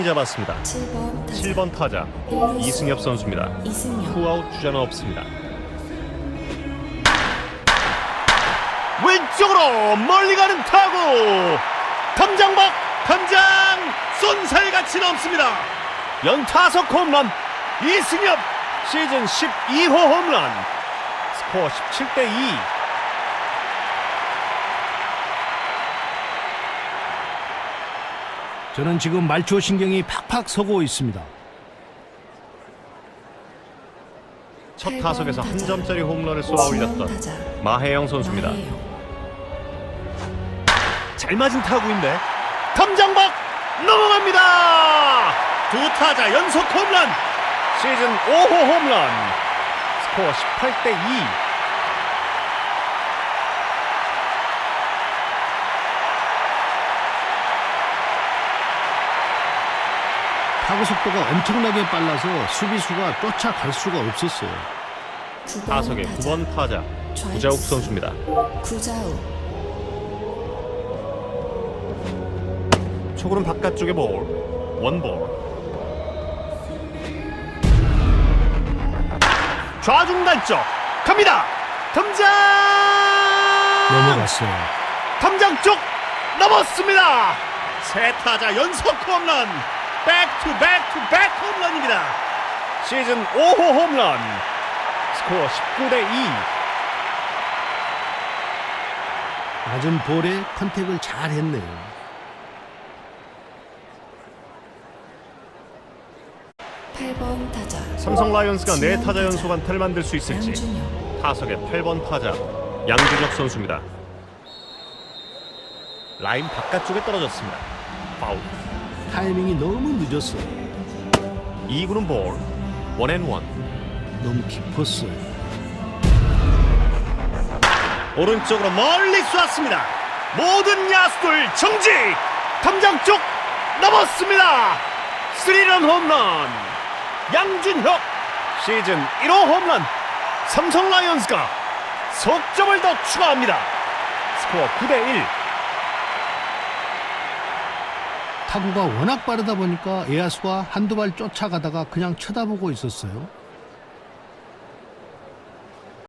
많이 잡았습니다. 7번 타자. 7번 타자. 이승엽 선수입니다. 이승엽. 투아웃 주자는 없습니다. 왼쪽으로 멀리 가는 타구. 담장 밖 담장. 쏜살같이 넘습니다. 연타석 홈런. 이승엽. 시즌 12호 홈런. 스코어 17대 2 저는 지금 말초 신경이 팍팍 서고 있습니다. 첫 타석에서 한 점짜리 홈런을 쏘아 올렸던 마혜영 선수입니다. 잘 맞은 타구인데 담장 밖 넘어갑니다. 두 타자 연속 홈런 시즌 5호 홈런 스코어 18대 2 타구 속도가 엄청나게 빨라서 수비수가 쫓아갈 수가 없었어요. 9번 타석의 타자 9번 타자. 구자욱 선수입니다. 구자욱 초구는 바깥쪽에 볼 원볼 좌중 단쪽 갑니다. 담장 넘어갔어요. 담장 쪽 넘었습니다. 세 타자 연속 홈런. 백투백투백 홈런입니다. 시즌 5호 홈런. 스코어 19대 2. 낮은 볼에 컨택을 잘 했네요. 삼성 라이온스가 네 타자 연속 안타를 만들 수 있을지 타석의 8번 타자 양준혁 선수입니다. 라인 바깥쪽에 떨어졌습니다. 파울. 타이밍이 너무 늦었어요. 2구는 볼. 원앤원. 너무 깊었어요. 오른쪽으로 멀리 쏘았습니다. 모든 야수들 정지. 담장 쪽 넘었습니다. 스리런 홈런. 양준혁 시즌 1호 홈런. 삼성 라이온스가 석점을 더 추가합니다. 스코어 9대 1. 타구가 워낙 빠르다 보니까 에야수가 한두 발 쫓아가다가 그냥 쳐다보고 있었어요.